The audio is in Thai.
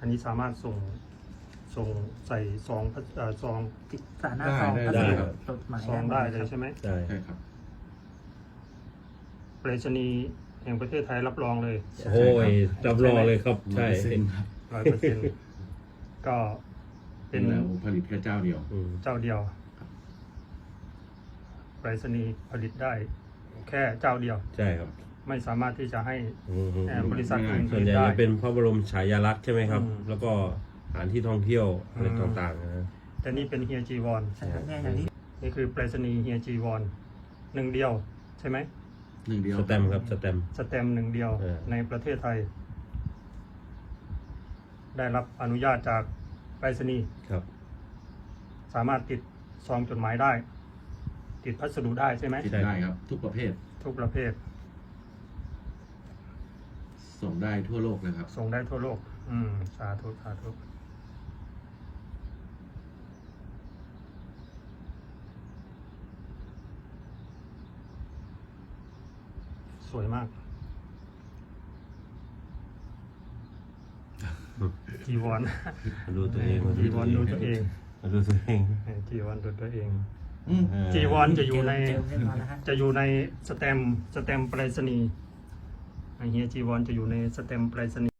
อันนี้สามารถส่งส่งใส่ซองพัสเอ่อซองติดฝาหน้าซองได้พัได้สดุครับจดหมายซองได้เลยใช่ไหมได้ใช่ครับ ไปรษณีย์แห่งประเทศไทยรับรองเลยโอ้ยจำรองเลยครับ ใช่100%ครับร้อยเปอร์เซ็นต์ก็เป็เป็นนเราผลิตแค่เจ้าเดียว อืมเจ้าเดียวไปรษณีย์ผลิตได้ แค่เจ้าเดียว ใช่ครับ ไม่สามารถที่จะให้อืมอืมแอบบริษัทอื่นผส่วนลิตใหญ่ได้จะเป็นพระบรมฉายาลักษณ์ใช่ไหมครับอืมแล้วก็สถานที่ท่องเที่ยวอะไรอืมต่างๆนะแต่นี่เป็นเฮียจีวอนใช่ครับเนี่ยอย่างที่นี่คือไปรษณีย์เฮียจีวอนหนึ่งเดียวใช่ไหมหนึ่งเดียวสแตมป์ครับสแตมป์สแตมป์หนึ่งเดียวเออในประเทศไทย ได้รับอนุญาตจากไปรษณีย์ครับ สามารถติดซองจดหมายได้ ติดพัสดุได้ใช่ไหมติดได้ครับ ทุกประเภท ทุกประเภท ส่งได้ทั่วโลกเลยครับ ส่งได้ทั่วโลก อืม สาธุ สาธุ สวยมาก จีวรมาดูตัวเองมาจีวรดูตัวเองมาดูตัวเองจีวรดูตัวเองอืมจีวรจะอยู่ในเจลเรียบร้อยแล้วฮะจะอยู่ในสแตมป์สแตมป์ไปรษณีย์ไอ้ เฮียจีวรจะอยู่ในสเต็มไปรษณีย์